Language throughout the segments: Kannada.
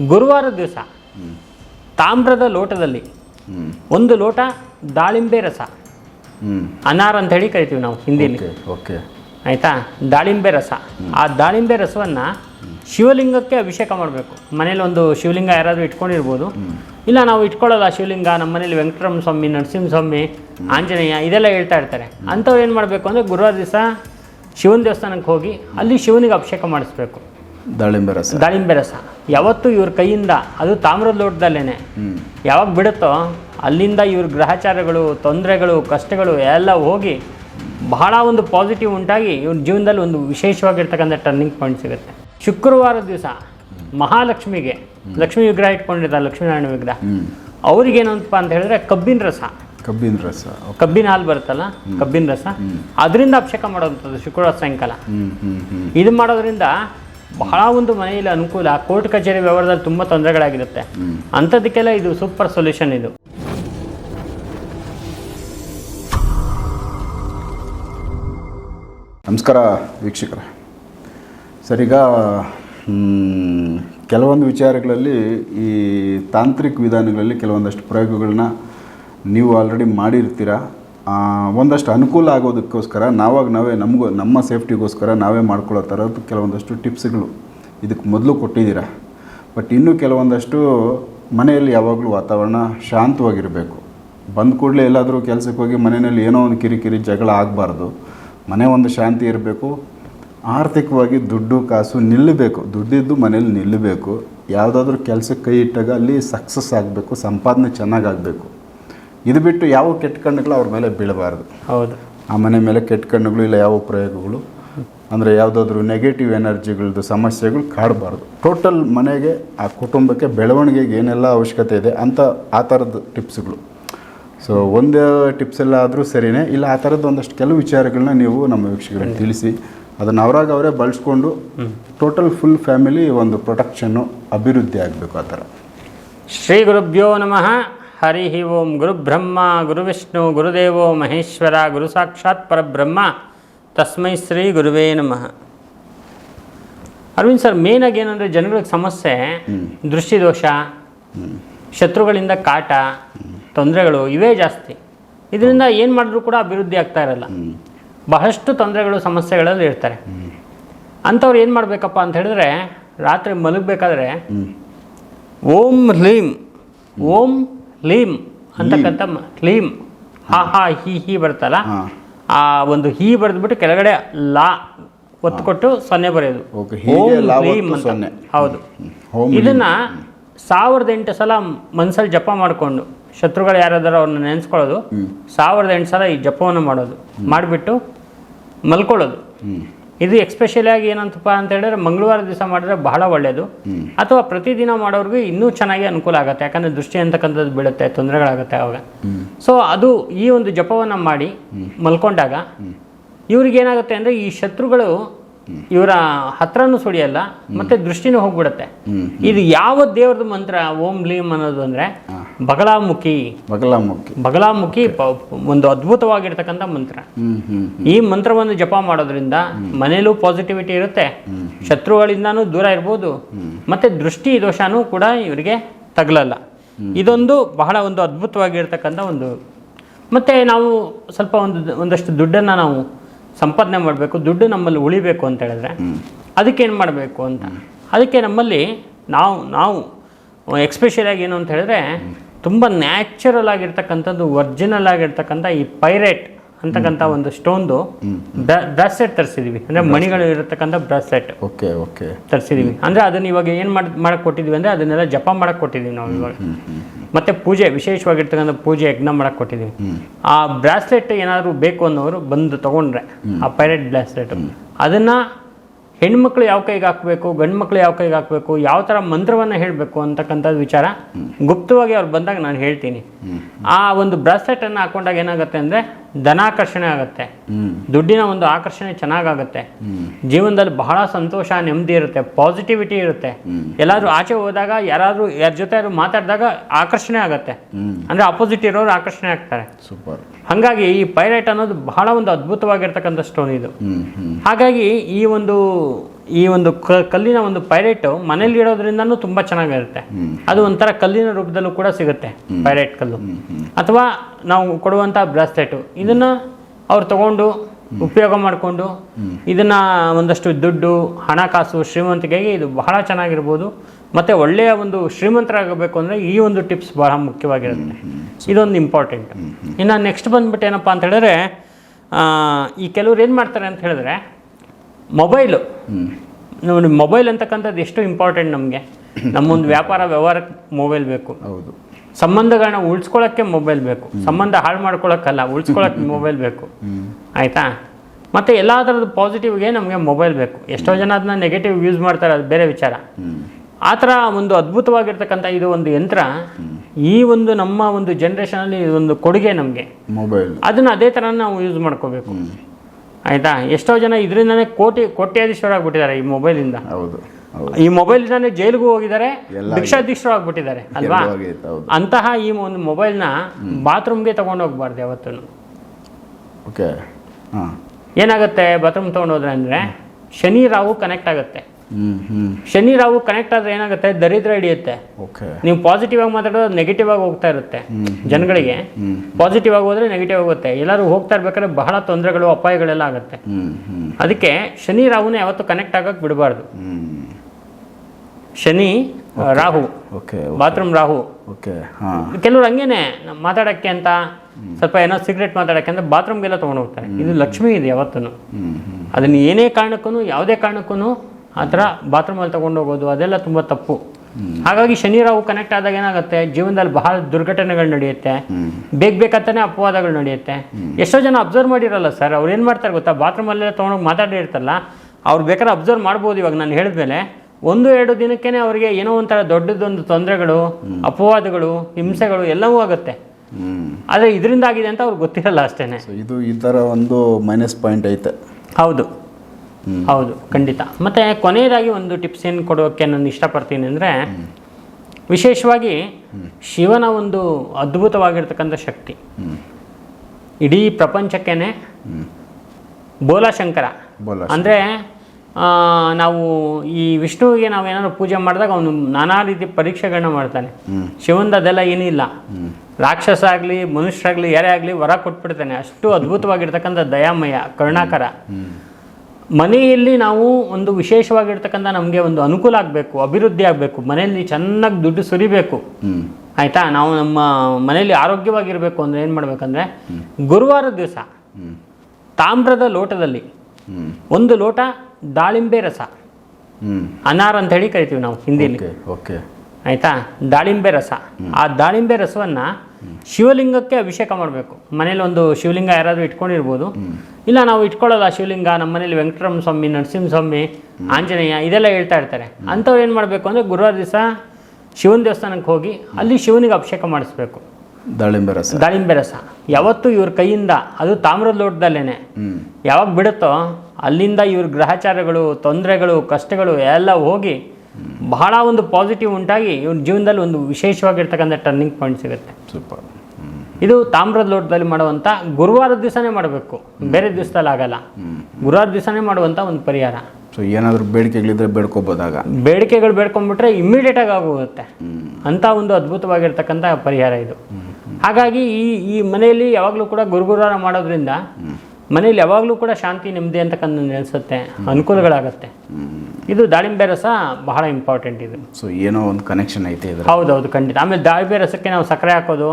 ಗುರುವಾರ ದಿವಸ ತಾಮ್ರದ ಲೋಟದಲ್ಲಿ ಒಂದು ಲೋಟ ದಾಳಿಂಬೆ ರಸ. ಅನಾರ ಅಂತ ಹೇಳಿ ಕರಿತೀವಿ ನಾವು ಹಿಂದಿಯಲ್ಲಿ. Okay okay. ಆಯಿತಾ? ದಾಳಿಂಬೆ ರಸ. ಆ ದಾಳಿಂಬೆ ರಸವನ್ನು ಶಿವಲಿಂಗಕ್ಕೆ ಅಭಿಷೇಕ ಮಾಡಬೇಕು. ಮನೇಲಿ ಒಂದು ಶಿವಲಿಂಗ ಯಾರಾದರೂ ಇಟ್ಕೊಂಡಿರ್ಬೋದು. ಇಲ್ಲ ನಾವು ಇಟ್ಕೊಳ್ಳಲ್ಲ ಶಿವಲಿಂಗ ನಮ್ಮ ಮನೇಲಿ ವೆಂಕಟರಮ ಸ್ವಾಮಿ ನರಸಿಂಹಸ್ವಾಮಿ ಆಂಜನೇಯ ಇದೆಲ್ಲ ಹೇಳ್ತಾ ಇರ್ತಾರೆ. ಅಂಥವ್ರು ಏನು ಮಾಡಬೇಕು ಅಂದರೆ ಗುರುವಾರ ದಿವಸ ಶಿವನ ದೇವಸ್ಥಾನಕ್ಕೆ ಹೋಗಿ ಅಲ್ಲಿ ಶಿವನಿಗೆ ಅಭಿಷೇಕ ಮಾಡಿಸ್ಬೇಕು. ದಾಳಿಂಬೆ ರಸ. ದಾಳಿಂಬೆ ರಸ. ಯಾವತ್ತೂ ಇವ್ರ ಕೈಯಿಂದ ಅದು ತಾಮ್ರದ ಲೋಟದಲ್ಲೇನೆ. ಯಾವಾಗ ಬಿಡುತ್ತೋ ಅಲ್ಲಿಂದ ಇವ್ರ ಗ್ರಹಚಾರಗಳು ತೊಂದರೆಗಳು ಕಷ್ಟಗಳು ಎಲ್ಲ ಹೋಗಿ ಬಹಳ ಒಂದು ಪಾಸಿಟಿವ್ ಉಂಟಾಗಿ ಇವ್ರ ಜೀವನದಲ್ಲಿ ಒಂದು ವಿಶೇಷವಾಗಿರ್ತಕ್ಕಂಥ ಟರ್ನಿಂಗ್ ಪಾಯಿಂಟ್ ಸಿಗುತ್ತೆ. ಶುಕ್ರವಾರ ದಿವಸ ಮಹಾಲಕ್ಷ್ಮಿಗೆ ಲಕ್ಷ್ಮೀ ವಿಗ್ರಹ ಇಟ್ಕೊಂಡಿದ್ದ ಲಕ್ಷ್ಮೀನಾರಾಯಣ ವಿಗ್ರಹ. ಅವ್ರಿಗೆ ಏನಂತಪ್ಪ ಅಂತ ಹೇಳಿದ್ರೆ ಕಬ್ಬಿನ ರಸ. ಕಬ್ಬಿನ ರಸ. ಕಬ್ಬಿನ ಹಾಲು ಬರುತ್ತಲ್ಲ ಕಬ್ಬಿನ ರಸ. ಅದರಿಂದ ಅಭಿಷೇಕ ಮಾಡುವಂಥದ್ದು ಶುಕ್ರವಾರ ಸಾಯಂಕಾಲ. ಇದು ಮಾಡೋದ್ರಿಂದ ಬಹಳ ಒಂದು ಮನೆಯಲ್ಲಿ ಅನುಕೂಲ ಕೋರ್ಟ್ ಕಚೇರಿ ವ್ಯವಹಾರದಲ್ಲಿ ತುಂಬ ತೊಂದರೆಗಳಾಗಿರುತ್ತೆ. ಅಂಥದಕ್ಕೆಲ್ಲ ಇದು ಸೂಪರ್ ಸೊಲ್ಯೂಷನ್ ಇದು. ನಮಸ್ಕಾರ ವೀಕ್ಷಕರ. ಸರ್ ಈಗ ಕೆಲವೊಂದು ವಿಚಾರಗಳಲ್ಲಿ ಈ ತಾಂತ್ರಿಕ ವಿಧಾನಗಳಲ್ಲಿ ಕೆಲವೊಂದಷ್ಟು ಪ್ರಯೋಗಗಳನ್ನ ನೀವು ಆಲ್ರೆಡಿ ಮಾಡಿರ್ತೀರ? ಒಂದಷ್ಟು ಅನುಕೂಲ ಆಗೋದಕ್ಕೋಸ್ಕರ ನಾವಾಗ ನಾವೇ ನಮಗೂ, ನಮ್ಮ ಸೇಫ್ಟಿಗೋಸ್ಕರ ನಾವೇ ಮಾಡ್ಕೊಳ್ಳೋ ಥರದ್ದು ಕೆಲವೊಂದಷ್ಟು ಟಿಪ್ಸ್ಗಳು ಇದಕ್ಕೆ ಮೊದಲು ಕೊಟ್ಟಿದ್ದೀರಾ. ಬಟ್ ಇನ್ನೂ ಕೆಲವೊಂದಷ್ಟು ಮನೆಯಲ್ಲಿ ಯಾವಾಗಲೂ ವಾತಾವರಣ ಶಾಂತವಾಗಿರಬೇಕು. ಬಂದ ಕೂಡಲೇ ಎಲ್ಲಾದರೂ ಕೆಲಸಕ್ಕೆ ಹೋಗಿ ಮನೆಯಲ್ಲಿ ಏನೋ ಒಂದು ಕಿರಿಕಿರಿ ಜಗಳ ಆಗಬಾರ್ದು. ಮನೆ ಒಂದು ಶಾಂತಿ ಇರಬೇಕು. ಆರ್ಥಿಕವಾಗಿ ದುಡ್ಡು ಕಾಸು ನಿಲ್ಲಬೇಕು. ದುಡ್ಡಿದ್ದು ಮನೇಲಿ ನಿಲ್ಲಬೇಕು. ಯಾವುದಾದ್ರೂ ಕೆಲಸಕ್ಕೆ ಕೈ ಇಟ್ಟಾಗ ಅಲ್ಲಿ ಸಕ್ಸಸ್ ಆಗಬೇಕು, ಸಂಪಾದನೆ ಚೆನ್ನಾಗಾಗಬೇಕು ಇದು ಬಿಟ್ಟು ಯಾವ ಕೆಟ್ಟ ಕಣ್ಣುಗಳು ಅವ್ರ ಮೇಲೆ ಬೀಳಬಾರ್ದು. ಹೌದು. ಆ ಮನೆ ಮೇಲೆ ಕೆಟ್ಟ ಕಣ್ಣುಗಳು ಇಲ್ಲ ಯಾವ ಪ್ರಯೋಗಗಳು? ಅಂದರೆ ಯಾವುದಾದ್ರೂ ನೆಗೆಟಿವ್ ಎನರ್ಜಿಗಳದ್ದು ಸಮಸ್ಯೆಗಳು ಕಾಡಬಾರ್ದು. ಟೋಟಲ್ ಮನೆಗೆ ಆ ಕುಟುಂಬಕ್ಕೆ ಬೆಳವಣಿಗೆಗೆ ಏನೆಲ್ಲ ಅವಶ್ಯಕತೆ ಇದೆ ಅಂತ ಆ ಥರದ ಟಿಪ್ಸ್ಗಳು. ಸೊ ಒಂದೇ ಟಿಪ್ಸ್ ಎಲ್ಲ ಆದರೂ ಸರಿಯೇ ಇಲ್ಲ ಆ ಥರದ್ದು ಒಂದಷ್ಟು ಕೆಲವು ವಿಚಾರಗಳನ್ನ ನೀವು ನಮ್ಮ ವೀಕ್ಷಕರಿಗೆ ತಿಳಿಸಿ. ಅದನ್ನು ಅವರಾಗ ಅವರೇ ಬಳಸ್ಕೊಂಡು ಟೋಟಲ್ ಫುಲ್ ಫ್ಯಾಮಿಲಿ ಒಂದು ಪ್ರೊಟೆಕ್ಷನ್ನು ಅಭಿವೃದ್ಧಿ ಆಗಬೇಕು ಆ ಥರ. ಶ್ರೀ ಗುರುಭ್ಯೋ ನಮಃ. ಹರಿ ಓಂ ಗುರುಬ್ರಹ್ಮ ಗುರುವಿಷ್ಣು ಗುರು ವಿಷ್ಣು ಗುರುದೇವೋ ಮಹೇಶ್ವರ ಗುರು ಸಾಕ್ಷಾತ್ ಪರಬ್ರಹ್ಮ ತಸ್ಮೈ ಶ್ರೀ ಗುರುವೇ ನಮಃ. ಅರವಿಂದ್ ಸರ್ ಮೇನಾಗಿ ಏನಂದರೆ ಜನಗಳಿಗೆ ಸಮಸ್ಯೆ ದೃಷ್ಟಿದೋಷ ಶತ್ರುಗಳಿಂದ ಕಾಟ ತೊಂದರೆಗಳು ಇವೇ ಜಾಸ್ತಿ. ಇದರಿಂದ ಏನು ಮಾಡಿದ್ರು ಕೂಡ ಅಭಿವೃದ್ಧಿ ಆಗ್ತಾ ಇರಲ್ಲ. ಬಹಳಷ್ಟು ತೊಂದರೆಗಳು ಸಮಸ್ಯೆಗಳಲ್ಲಿ ಇರ್ತಾರೆ. ಅಂಥವ್ರು ಏನು ಮಾಡಬೇಕಪ್ಪ ಅಂತ ಹೇಳಿದ್ರೆ ರಾತ್ರಿ ಮಲಗಬೇಕಾದ್ರೆ ಓಂ ಹ್ಲೀಂ ಓಂ ಹ್ಲೀಂ ಅಂತಕ್ಕಂಥ ಕ್ಲೀಮ್. ಹಾ. ಹಾ ಹಿ ಹಿ ಬರುತ್ತಲ್ಲ? ಆ ಒಂದು ಹಿ ಬರೆದ್ಬಿಟ್ಟು ಕೆಳಗಡೆ ಲಾ ಒತ್ತು ಕೊಟ್ಟು ಸೊನ್ನೆ ಬರೆಯೋದು. ಅಂತ. ಹೌದು. ಇದನ್ನ ಸಾವಿರದ ಎಂಟು ಸಲ ಮನಸ್ಸಲ್ಲಿ ಜಪ ಮಾಡಿಕೊಂಡು ಶತ್ರುಗಳು ಯಾರಾದರೂ ಅವ್ರನ್ನ ನೆನೆಸ್ಕೊಳ್ಳೋದು ಸಾವಿರದ ಎಂಟು ಸಲ ಈ ಜಪವನ್ನು ಮಾಡೋದು. ಮಾಡಿಬಿಟ್ಟು ಮಲ್ಕೊಳ್ಳೋದು. ಇದು ಎಕ್ಸ್ಪೆಷಲಿ ಆಗಿ ಏನಂತಪ್ಪ ಅಂತ ಹೇಳಿದ್ರೆ ಮಂಗಳವಾರ ದಿವಸ ಮಾಡಿದ್ರೆ ಬಹಳ ಒಳ್ಳೆಯದು ಅಥವಾ ಪ್ರತಿದಿನ ಮಾಡೋರ್ಗು ಇನ್ನೂ ಚೆನ್ನಾಗಿ ಅನುಕೂಲ ಆಗುತ್ತೆ. ಯಾಕಂದ್ರೆ ದೃಷ್ಟಿ ಅಂತಕ್ಕಂಥದ್ದು ಬೀಳುತ್ತೆ ತೊಂದರೆಗಳಾಗುತ್ತೆ ಅವಾಗ ಸೊ ಅದು ಈ ಒಂದು ಜಪವನ್ನು ಮಾಡಿ ಮಲ್ಕೊಂಡಾಗ ಇವ್ರಿಗೆ ಏನಾಗುತ್ತೆ ಅಂದರೆ ಈ ಶತ್ರುಗಳು ಇವರ ಹತ್ರನೂ ಸುಳಿಯಲ್ಲ ಮತ್ತೆ ದೃಷ್ಟಿನೂ ಹೋಗ್ಬಿಡುತ್ತೆ. ಇದು ಯಾವ ದೇವ್ರದ್ದು ಮಂತ್ರ ಓಂ ಲೀಂ ಅನ್ನೋದು ಅಂದ್ರೆ ಬಗಲಾಮುಖಿ. ಬಗಲಾಮುಖಿ. ಬಗಲಾಮುಖಿ ಒಂದು ಅದ್ಭುತವಾಗಿರ್ತಕ್ಕಂಥ ಮಂತ್ರ. ಈ ಮಂತ್ರವನ್ನು ಜಪ ಮಾಡೋದ್ರಿಂದ ಮನೇಲೂ ಪಾಸಿಟಿವಿಟಿ ಇರುತ್ತೆ ಶತ್ರುಗಳಿಂದಾನು ದೂರ ಇರ್ಬೋದು ಮತ್ತೆ ದೃಷ್ಟಿ ದೋಷನೂ ಕೂಡ ಇವರಿಗೆ ತಗಲಲ್ಲ. ಇದೊಂದು ಬಹಳ ಒಂದು ಅದ್ಭುತವಾಗಿರ್ತಕ್ಕಂಥ ಒಂದು ಮತ್ತೆ ನಾವು ಸ್ವಲ್ಪ ಒಂದು ಒಂದಷ್ಟು ದುಡ್ಡನ್ನು ನಾವು ಸಂಪಾದನೆ ಮಾಡಬೇಕು ದುಡ್ಡು ನಮ್ಮಲ್ಲಿ ಉಳಿಬೇಕು ಅಂತ ಹೇಳಿದ್ರೆ ಅದಕ್ಕೆ ಏನು ಮಾಡಬೇಕು ಅಂತ. ಅದಕ್ಕೆ ನಮ್ಮಲ್ಲಿ ನಾವು ನಾವು ಎಕ್ಸ್ಪೆಷಲಿಯಾಗಿ ಏನು ಅಂತ ಹೇಳಿದ್ರೆ ತುಂಬ ನ್ಯಾಚುರಲ್ ಆಗಿರ್ತಕ್ಕಂಥದ್ದು ಒರ್ಜಿನಲ್ ಆಗಿರ್ತಕ್ಕಂಥ ಈ ಪೈರೇಟ್ ಅಂತಕ್ಕಂಥ ಒಂದು ಸ್ಟೋನ್ದು ಬ್ರಾಸ್ಲೆಟ್ ತರಿಸಿದೀವಿ. ಅಂದ್ರೆ ಮಣಿಗಳು ಇರತಕ್ಕಂಥ ಬ್ರಾಸ್ಲೆಟ್ ಓಕೆ ಓಕೆ. ತರಿಸಿದೀವಿ. ಅಂದ್ರೆ ಅದನ್ನ ಇವಾಗ ಏನು ಮಾಡಿ ಮಾಡಕ್ಕೆ ಕೊಟ್ಟಿದ್ವಿ ಅಂದ್ರೆ ಅದನ್ನೆಲ್ಲ ಜಪ ಮಾಡಕ್ಕೆ ಕೊಟ್ಟಿದ್ದೀವಿ ನಾವು ಇವಾಗ. ಮತ್ತೆ ಪೂಜೆ ವಿಶೇಷವಾಗಿರ್ತಕ್ಕಂಥ ಪೂಜೆ ಯಜ್ಞ ಮಾಡಕ್ಕೆ ಕೊಟ್ಟಿದ್ದೀವಿ ಆ ಬ್ರಾಸ್ಲೆಟ್ ಏನಾದರೂ ಬೇಕು ಅನ್ನೋರು ಬಂದು ತಗೊಂಡ್ರೆ ಆ ಪೈರೇಟ್ ಬ್ರಾಸ್ಲೆಟ್ ಅದನ್ನ ಹೆಣ್ಮಕ್ಳು ಯಾವ ಕೈಗೆ ಹಾಕಬೇಕು ಗಂಡು ಮಕ್ಳು ಯಾವ ಕೈಗೆ ಹಾಕಬೇಕು ಯಾವ ಥರ ಮಂತ್ರವನ್ನು ಹೇಳಬೇಕು ಅಂತಕ್ಕಂಥದ್ದು ವಿಚಾರ ಗುಪ್ತವಾಗಿ ಅವ್ರು ಬಂದಾಗ ನಾನು ಹೇಳ್ತೀನಿ. ಆ ಒಂದು ಬ್ರಾಸ್ಲೆಟನ್ನು ಹಾಕೊಂಡಾಗ ಏನಾಗುತ್ತೆ ಅಂದರೆ ಧನಾಕರ್ಷಣೆ ಆಗುತ್ತೆ. ದುಡ್ಡಿನ ಒಂದು ಆಕರ್ಷಣೆ ಚೆನ್ನಾಗಾಗುತ್ತೆ. ಜೀವನದಲ್ಲಿ ಬಹಳ ಸಂತೋಷ ನೆಮ್ಮದಿ ಇರುತ್ತೆ ಪಾಸಿಟಿವಿಟಿ ಇರುತ್ತೆ. ಎಲ್ಲಾದ್ರೂ ಆಚೆ ಹೋದಾಗ ಯಾರಾದರೂ ಯಾರ ಜೊತೆ ಮಾತಾಡಿದಾಗ ಆಕರ್ಷಣೆ ಆಗುತ್ತೆ. ಅಂದ್ರೆ ಅಪೋಸಿಟ್ ಇರೋರು ಆಕರ್ಷಣೆ ಆಗ್ತಾರೆ. ಸೂಪರ್ ಹಾಗಾಗಿ ಈ ಪೈರೇಟ್ ಅನ್ನೋದು ಬಹಳ ಒಂದು ಅದ್ಭುತವಾಗಿರ್ತಕ್ಕಂಥ ಸ್ಟೋನ್ ಇದು. ಹಾಗಾಗಿ ಈ ಒಂದು ಈ ಒಂದು ಕಲ್ಲಿನ ಒಂದು ಪೈರೇಟ್ ಮನೇಲಿ ಇಡೋದ್ರಿಂದನೂ ತುಂಬ ಚೆನ್ನಾಗಿರುತ್ತೆ. ಅದು ಒಂಥರ ಕಲ್ಲಿನ ರೂಪದಲ್ಲೂ ಕೂಡ ಸಿಗುತ್ತೆ ಪೈರೇಟ್ ಕಲ್ಲು. ಅಥವಾ ನಾವು ಕೊಡುವಂತಹ ಬ್ರಾಸ್ಲೆಟು. ಇದನ್ನ ಅವ್ರು ತಗೊಂಡು ಉಪಯೋಗ ಮಾಡಿಕೊಂಡು ಇದನ್ನ ಒಂದಷ್ಟು ದುಡ್ಡು ಹಣಕಾಸು ಶ್ರೀಮಂತಿಕೆಗೆ ಇದು ಬಹಳ ಚೆನ್ನಾಗಿರ್ಬೋದು. ಮತ್ತೆ ಒಳ್ಳೆಯ ಒಂದು ಶ್ರೀಮಂತರಾಗಬೇಕು ಅಂದರೆ ಈ ಒಂದು ಟಿಪ್ಸ್ ಬಹಳ ಮುಖ್ಯವಾಗಿರುತ್ತೆ. ಇದೊಂದು ಇಂಪಾರ್ಟೆಂಟ್. ಇನ್ನು ನೆಕ್ಸ್ಟ್ ಬಂದ್ಬಿಟ್ಟು ಏನಪ್ಪಾ ಅಂತ ಹೇಳಿದ್ರೆ ಈ ಕೆಲವ್ರು ಏನು ಮಾಡ್ತಾರೆ ಅಂತ ಹೇಳಿದ್ರೆ ಮೊಬೈಲು. ನೋಡಿ ಮೊಬೈಲ್ ಅಂತಕ್ಕಂಥದ್ದು ಎಷ್ಟು ಇಂಪಾರ್ಟೆಂಟ್ ನಮಗೆ. ನಮ್ಮೊಂದು ವ್ಯಾಪಾರ ವ್ಯವಹಾರಕ್ಕೆ ಮೊಬೈಲ್ ಬೇಕು. ಹೌದು. ಸಂಬಂಧಗಳನ್ನ ಉಳಿಸ್ಕೊಳ್ಳೋಕ್ಕೆ ಮೊಬೈಲ್ ಬೇಕು. ಸಂಬಂಧ ಹಾಳು ಮಾಡ್ಕೊಳ್ಳೋಕ್ಕಲ್ಲ ಉಳಿಸ್ಕೊಳ್ಳೋಕ್ಕೆ ಮೊಬೈಲ್ ಬೇಕು. ಆಯಿತಾ? ಮತ್ತು ಎಲ್ಲ ಥರದ ಪಾಸಿಟಿವ್ಗೆ ನಮಗೆ ಮೊಬೈಲ್ ಬೇಕು. ಎಷ್ಟೋ ಜನ ಅದನ್ನ ನೆಗೆಟಿವ್ ಯೂಸ್ ಮಾಡ್ತಾರೆ ಅದು ಬೇರೆ ವಿಚಾರ. ಆ ಥರ ಒಂದು ಅದ್ಭುತವಾಗಿರ್ತಕ್ಕಂಥ ಇದು ಒಂದು ಯಂತ್ರ. ಈ ಒಂದು ನಮ್ಮ ಒಂದು ಜನ್ರೇಷನಲ್ಲಿ ಇದೊಂದು ಕೊಡುಗೆ ನಮಗೆ. ಮೊಬೈಲ್. ಅದನ್ನು ಅದೇ ಥರ ನಾವು ಯೂಸ್ ಮಾಡ್ಕೋಬೇಕು. ಆಯಿತಾ? ಎಷ್ಟೋ ಜನ ಇದರಿಂದನೇ ಕೋಟಿ ಕೋಟ್ಯಾಧೀಶ್ವರಾಗ್ಬಿಟ್ಟಿದ್ದಾರೆ ಈ ಮೊಬೈಲಿಂದ ಹೌದು ಈ ಮೊಬೈಲ್ನೇ ಜೈಲಿಗೂ ಹೋಗಿದ್ದಾರೆ ಭಿಕ್ಷಾಧೀಶರು ಆಗ್ಬಿಟ್ಟಿದ್ದಾರೆ ಅಲ್ವಾ? ಅಂತಹ ಈ ಒಂದು ಮೊಬೈಲ್ನ ಬಾತ್ರೂಮ್ಗೆ ತಗೊಂಡು ಹೋಗ್ಬಾರ್ದು ಯಾವತ್ತೂ ಓಕೆ ಏನಾಗುತ್ತೆ ಬಾತ್ರೂಮ್ ತಗೊಂಡೋದ್ರೆ ಅಂದರೆ ಶನಿ ರಾಹು ಕನೆಕ್ಟ್ ಆಗುತ್ತೆ. ಶನಿ ರಾಹು ಕನೆಕ್ಟ್ ಆದರೆ ಏನಾಗುತ್ತೆ? ದರಿದ್ರ ಹಿಡಿಯುತ್ತೆ. ಓಕೆ ನೀವು ಪಾಸಿಟಿವ್ ಆಗಿ ಮಾತಾಡೋದು ನೆಗೆಟಿವ್ ಆಗಿ ಹೋಗ್ತಾ ಇರುತ್ತೆ ಜನಗಳಿಗೆ. ಪಾಸಿಟಿವ್ ಆಗಿ ಹೋದ್ರೆ ನೆಗೆಟಿವ್ ಆಗುತ್ತೆ. ಎಲ್ಲರೂ ಹೋಗ್ತಾ ಇರ್ಬೇಕಾದ್ರೆ ಬಹಳ ತೊಂದರೆಗಳು ಅಪಾಯಗಳೆಲ್ಲ ಆಗುತ್ತೆ. ಅದಕ್ಕೆ ಶನಿ ರಾಹುನ ಯಾವತ್ತೂ ಕನೆಕ್ಟ್ ಆಗಕ್ಕೆ ಬಿಡಬಾರ್ದು. Shani Rahu okay bathroom Rahu. ಕೆಲವ್ರು ಹಂಗೇನೆ ಮಾತಾಡಕ್ಕೆ ಅಂತ ಸ್ವಲ್ಪ ಏನೋ ಸಿಗರೆಟ್ ಮಾತಾಡಕ್ಕೆ ಅಂತ ಬಾತ್ರೂಮ್ಗೆಲ್ಲ ತೊಗೊಂಡು ಹೋಗ್ತಾರೆ. ಇದು ಲಕ್ಷ್ಮಿ ಇದೆ ಯಾವತ್ತೂ ಅದನ್ನ ಏನೇ ಕಾರಣಕ್ಕೂ ಯಾವುದೇ ಕಾರಣಕ್ಕೂ ಆ ಥರ ಬಾತ್ರೂಮಲ್ಲಿ ತೊಗೊಂಡು ಹೋಗೋದು ಅದೆಲ್ಲ ತುಂಬ ತಪ್ಪು. ಹಾಗಾಗಿ ಶನಿ ರಾಹು ಕನೆಕ್ಟ್ ಆದಾಗ ಏನಾಗುತ್ತೆ? ಜೀವನದಲ್ಲಿ ಬಹಳ ದುರ್ಘಟನೆಗಳು ನಡೆಯುತ್ತೆ. ಬೇಗ ಬೇಕಂತಾನೆ ಅಪವಾದಗಳು ನಡೆಯುತ್ತೆ. ಎಷ್ಟೋ ಜನ ಅಬ್ಸರ್ವ್ ಮಾಡಿರಲ್ಲ ಸರ್ ಅವ್ರು ಏನು ಮಾಡ್ತಾರೆ ಗೊತ್ತಾ? ಬಾತ್ರೂಮಲ್ಲೇ ತೊಗೊಂಡೋಗಿ ಮಾತಾಡಿರ್ತಾರಲ್ಲ ಅವ್ರು ಬೇಕಾದ್ರೆ ಅಬ್ಸರ್ವ್ ಮಾಡ್ಬೋದು ಇವಾಗ ನಾನು ಹೇಳಿದ್ಮೇಲೆ. ಒಂದು ಎರಡು ದಿನಕ್ಕೇ ಅವರಿಗೆ ಏನೋ ಒಂಥರ ದೊಡ್ಡದೊಂದು ತೊಂದರೆಗಳು ಅಪವಾದಗಳು ಹಿಂಸೆಗಳು ಎಲ್ಲವೂ ಆಗುತ್ತೆ. ಆದರೆ ಇದರಿಂದ ಆಗಿದೆ ಅಂತ ಅವ್ರಿಗೆ ಗೊತ್ತಿರಲ್ಲ ಅಷ್ಟೇ ಇದು ಈ ಥರ ಒಂದು ಮೈನಸ್ ಪಾಯಿಂಟ್ ಐತೆ. ಹೌದು. ಹೌದು ಖಂಡಿತ. ಮತ್ತೆ ಕೊನೆಯದಾಗಿ ಒಂದು ಟಿಪ್ಸ್ ಏನು ಕೊಡೋಕೆ ನಾನು ಇಷ್ಟಪಡ್ತೀನಿ ಅಂದರೆ ವಿಶೇಷವಾಗಿ ಶಿವನ ಒಂದು ಅದ್ಭುತವಾಗಿರ್ತಕ್ಕಂಥ ಶಕ್ತಿ. ಇಡೀ ಪ್ರಪಂಚಕ್ಕೇನೆ ಬೋಲಾಶಂಕರ. ಬೋಲ ಅಂದರೆ ನಾವು ಈ ವಿಷ್ಣುವಿಗೆ ನಾವು ಏನಾದ್ರು ಪೂಜೆ ಮಾಡಿದಾಗ ಅವನು ನಾನಾ ರೀತಿ ಪರೀಕ್ಷೆಗಳನ್ನ ಮಾಡ್ತಾನೆ. ಶಿವಂದು ಅದೆಲ್ಲ ಏನಿಲ್ಲ. ರಾಕ್ಷಸ ಆಗಲಿ ಮನುಷ್ಯರಾಗಲಿ ಯಾರೇ ಆಗಲಿ ವರ ಕೊಟ್ಬಿಡ್ತಾನೆ. ಅಷ್ಟು ಅದ್ಭುತವಾಗಿರ್ತಕ್ಕಂಥ ದಯಾಮಯ ಕರುಣಾಕರ. ಮನೆಯಲ್ಲಿ ನಾವು ಒಂದು ವಿಶೇಷವಾಗಿರ್ತಕ್ಕಂಥ ನಮಗೆ ಒಂದು ಅನುಕೂಲ ಆಗಬೇಕು ಅಭಿವೃದ್ಧಿ ಆಗಬೇಕು ಮನೆಯಲ್ಲಿ ಚೆನ್ನಾಗಿ ದುಡ್ಡು ಸುರಿಬೇಕು. ಆಯಿತಾ? ನಾವು ನಮ್ಮ ಮನೆಯಲ್ಲಿ ಆರೋಗ್ಯವಾಗಿರಬೇಕು ಅಂದರೆ ಏನು ಮಾಡಬೇಕಂದ್ರೆ ಗುರುವಾರ ದಿವಸ ತಾಮ್ರದ ಲೋಟದಲ್ಲಿ ಒಂದು ಲೋಟ ದಾಳಿಂಬೆ ರಸ. ಅನಾರ್ ಅಂತ ಹೇಳಿ ಕರಿತೀವಿ ನಾವು ಹಿಂದಿಲಿ ಓಕೆ ಓಕೆ. ಆಯಿತಾ? ದಾಳಿಂಬೆ ರಸ. ಆ ದಾಳಿಂಬೆ ರಸವನ್ನು ಶಿವಲಿಂಗಕ್ಕೆ ಅಭಿಷೇಕ ಮಾಡಬೇಕು. ಮನೇಲಿ ಒಂದು ಶಿವಲಿಂಗ ಯಾರಾದರೂ ಇಟ್ಕೊಂಡಿರ್ಬೋದು. ಇಲ್ಲ ನಾವು ಇಟ್ಕೊಳ್ಳೋಲ್ಲ ಶಿವಲಿಂಗ ನಮ್ಮ ಮನೇಲಿ ನರಸಿಂಹ ಸ್ವಾಮಿ ನರಸಿಂಹಸ್ವಾಮಿ ಆಂಜನೇಯ ಇದೆಲ್ಲ ಹೇಳ್ತಾ ಇರ್ತಾರೆ. ಅಂಥವ್ರು ಏನು ಮಾಡಬೇಕು ಅಂದರೆ ಗುರುವಾರ ದಿವಸ ಶಿವನ ದೇವಸ್ಥಾನಕ್ಕೆ ಹೋಗಿ ಅಲ್ಲಿ ಶಿವನಿಗೆ ಅಭಿಷೇಕ ಮಾಡಿಸ್ಬೇಕು. ದಾಳಿಂಬೆ ರಸ. ದಾಳಿಂಬೆ ರಸ. ಯಾವತ್ತು ಇವ್ರ ಕೈಯಿಂದ ಅದು ತಾಮ್ರದ ಲೋಟದಲ್ಲೇನೆ. ಯಾವಾಗ ಬಿಡುತ್ತೋ ಅಲ್ಲಿಂದ ಇವ್ರ ಗ್ರಹಚಾರಗಳು ತೊಂದರೆಗಳು ಕಷ್ಟಗಳು ಎಲ್ಲ ಹೋಗಿ ಬಹಳ ಒಂದು ಪಾಸಿಟಿವ್ ಉಂಟಾಗಿ ಇವ್ರ ಜೀವನದಲ್ಲಿ ಒಂದು ವಿಶೇಷವಾಗಿರ್ತಕ್ಕಂಥ ಟರ್ನಿಂಗ್ ಪಾಯಿಂಟ್ ಸಿಗುತ್ತೆ. ಸೂಪರ್ ಇದು ತಾಮ್ರದ ಲೋಟದಲ್ಲಿ ಮಾಡುವಂಥ ಗುರುವಾರದ ದಿವಸನೇ ಮಾಡಬೇಕು. ಬೇರೆ ದಿವಸದಲ್ಲಿ ಆಗಲ್ಲ. ಗುರುವಾರ ದಿವಸನೇ ಮಾಡುವಂಥ ಒಂದು ಪರಿಹಾರ. ಸೊ ಏನಾದರೂ ಬೇಡಿಕೆಗಳಿದ್ರೆ ಬೇಡ್ಕೋಬೋದಾಗ? ಬೇಡಿಕೆಗಳು ಬೇಡ್ಕೊಂಡ್ಬಿಟ್ರೆ ಇಮ್ಮಿಡಿಯೇಟಾಗಿ ಆಗೋಗುತ್ತೆ. ಅಂತ ಒಂದು ಅದ್ಭುತವಾಗಿರ್ತಕ್ಕಂಥ ಪರಿಹಾರ ಇದು. ಹಾಗಾಗಿ ಈ ಈ ಮನೆಯಲ್ಲಿ ಯಾವಾಗಲೂ ಕೂಡ ಗುರುಗುರುವಾರ ಮಾಡೋದ್ರಿಂದ ಮನೆಯಲ್ಲಿ ಯಾವಾಗಲೂ ಕೂಡ ಶಾಂತಿ ನೆಮ್ಮದಿ ಅಂತಕ್ಕಂಥ ನೆಲೆಸುತ್ತೆ. ಅನುಕೂಲಗಳಾಗತ್ತೆ. ಇದು ದಾಳಿಂಬೆ ರಸ ಬಹಳ ಇಂಪಾರ್ಟೆಂಟ್ ಇದು. ಸೊ ಏನೋ ಒಂದು ಕನೆಕ್ಷನ್ ಐತೆ ಇದ್ರ ಹೌದೌದು ಖಂಡಿತ. ಆಮೇಲೆ ದಾಳಿಂಬೆ ರಸಕ್ಕೆ ನಾವು ಸಕ್ಕರೆ ಹಾಕೋದು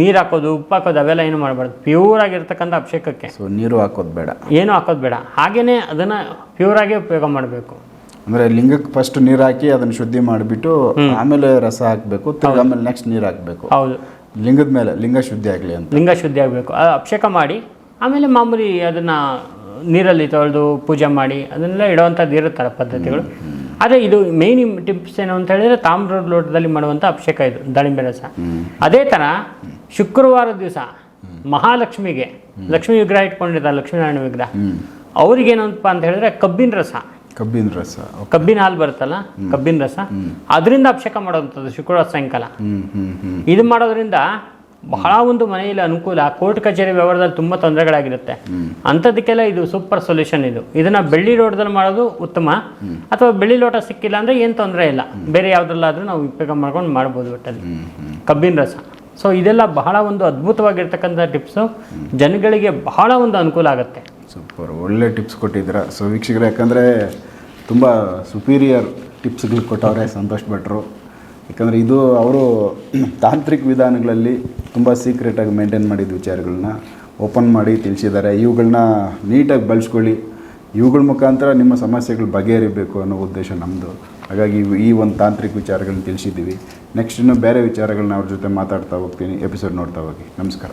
ನೀರು ಹಾಕೋದು ಉಪ್ಪು ಹಾಕೋದು ಅವೆಲ್ಲ ಏನು ಮಾಡಬಾರ್ದು. ಪ್ಯೂರ್ ಆಗಿರ್ತಕ್ಕಂಥ ಅಭಿಷೇಕಕ್ಕೆ. ಸೊ ನೀರು ಹಾಕೋದು ಬೇಡ. ಏನು ಹಾಕೋದು ಬೇಡ. ಹಾಗೇನೆ ಅದನ್ನು ಪ್ಯೂರ್ ಆಗಿ ಉಪಯೋಗ ಮಾಡಬೇಕು. ಅಂದರೆ ಲಿಂಗಕ್ಕೆ ಫಸ್ಟ್ ನೀರು ಹಾಕಿ ಅದನ್ನು ಶುದ್ಧಿ ಮಾಡಿಬಿಟ್ಟು ಆಮೇಲೆ ರಸ ಹಾಕಬೇಕು ಆಮೇಲೆ ನೆಕ್ಸ್ಟ್ ನೀರು ಹಾಕಬೇಕು. ಹೌದು. ಲಿಂಗದ ಮೇಲೆ ಲಿಂಗ ಶುದ್ಧಿ ಆಗಲಿ ಅಂತ. ಲಿಂಗ ಶುದ್ಧಿ ಆಗಬೇಕು. ಅಭಿಷೇಕ ಮಾಡಿ ಆಮೇಲೆ ಮಾಮೂಲಿ ಅದನ್ನು ನೀರಲ್ಲಿ ತೊಳೆದು ಪೂಜೆ ಮಾಡಿ ಅದನ್ನೆಲ್ಲ ಇಡುವಂಥದ್ದು ಇರುತ್ತಲ್ಲ ಪದ್ಧತಿಗಳು. ಆದರೆ ಇದು ಮೇನ್ ಟಿಪ್ಸ್ ಏನು ಅಂತ ಹೇಳಿದ್ರೆ ತಾಮ್ರ ಲೋಟದಲ್ಲಿ ಮಾಡುವಂಥ ಅಭಿಷೇಕ ಇದು ದಾಳಿಂಬೆ ರಸ. ಅದೇ ಥರ ಶುಕ್ರವಾರ ದಿವಸ ಮಹಾಲಕ್ಷ್ಮಿಗೆ ಲಕ್ಷ್ಮೀ ವಿಗ್ರಹ ಇಟ್ಕೊಂಡಿರ್ತಾರೆ ಲಕ್ಷ್ಮೀನಾರಾಯಣ ವಿಗ್ರಹ. ಅವ್ರಿಗೇನಪ್ಪ ಅಂತ ಹೇಳಿದ್ರೆ ಕಬ್ಬಿನ ರಸ. ಕಬ್ಬಿನ ರಸ ಕಬ್ಬಿನ ಹಾಲು ಬರುತ್ತಲ್ಲ ಕಬ್ಬಿನ ರಸ. ಅದರಿಂದ ಅಭಿಷೇಕ ಮಾಡುವಂಥದ್ದು ಶುಕ್ರವಾರ ಸಾಯಂಕಾಲ. ಇದು ಮಾಡೋದ್ರಿಂದ ಬಹಳ ಒಂದು ಮನೆಯಲ್ಲಿ ಅನುಕೂಲ ಕೋರ್ಟ್ ಕಚೇರಿ ವ್ಯವಹಾರದಲ್ಲಿ ತುಂಬ ತೊಂದರೆಗಳಾಗಿರುತ್ತೆ. ಅಂಥದಕ್ಕೆಲ್ಲ ಇದು ಸೂಪರ್ ಸೊಲ್ಯೂಷನ್ ಇದು. ಇದನ್ನ ಬೆಳ್ಳಿ ಲೋಟದಲ್ಲಿ ಮಾಡೋದು ಉತ್ತಮ. ಅಥವಾ ಬೆಳ್ಳಿ ಲೋಟ ಸಿಕ್ಕಿಲ್ಲ ಅಂದರೆ ಏನು ತೊಂದರೆ ಇಲ್ಲ. ಬೇರೆ ಯಾವುದ್ರಲ್ಲಾದರೂ ನಾವು ಉಪಯೋಗ ಮಾಡ್ಕೊಂಡು ಮಾಡ್ಬೋದು ಒಟ್ಟಲ್ಲಿ. ಕಬ್ಬಿನ ರಸ. ಸೊ ಇದೆಲ್ಲ ಬಹಳ ಒಂದು ಅದ್ಭುತವಾಗಿರ್ತಕ್ಕಂಥ ಟಿಪ್ಸು ಜನಗಳಿಗೆ ಬಹಳ ಒಂದು ಅನುಕೂಲ ಆಗುತ್ತೆ. ಸೂಪರ್. ಒಳ್ಳೆ ಟಿಪ್ಸ್ ಕೊಟ್ಟಿದ್ದೀರ. ಸೊ ವೀಕ್ಷಕರು, ಯಾಕಂದರೆ ತುಂಬ ಸುಪೀರಿಯರ್ ಟಿಪ್ಸ್ಗಳು ಕೊಟ್ಟವ್ರೆ ಸಂತೋಷ್ ಭಟ್ರು. ಯಾಕಂದರೆ ಇದು ಅವರು ತಾಂತ್ರಿಕ ವಿಧಾನಗಳಲ್ಲಿ ತುಂಬ ಸೀಕ್ರೆಟಾಗಿ ಮೇಂಟೈನ್ ಮಾಡಿದ ವಿಚಾರಗಳನ್ನ ಓಪನ್ ಮಾಡಿ ತಿಳಿಸಿದ್ದಾರೆ. ಇವುಗಳನ್ನ ನೀಟಾಗಿ ಬಳಸ್ಕೊಳ್ಳಿ. ಇವುಗಳ ಮುಖಾಂತರ ನಿಮ್ಮ ಸಮಸ್ಯೆಗಳು ಬಗೆಹರಿಬೇಕು ಅನ್ನೋ ಉದ್ದೇಶ ನಮ್ಮದು ಹಾಗಾಗಿ ಈ ಒಂದು ತಾಂತ್ರಿಕ ವಿಚಾರಗಳನ್ನ ತಿಳಿಸಿದ್ದೀವಿ. ನೆಕ್ಸ್ಟ್ ಇನ್ನು ಬೇರೆ ವಿಚಾರಗಳನ್ನ ಅವ್ರ ಜೊತೆ ಮಾತಾಡ್ತಾ ಹೋಗ್ತೀನಿ. ಎಪಿಸೋಡ್ ನೋಡ್ತಾ ಹೋಗಿ. ನಮಸ್ಕಾರ.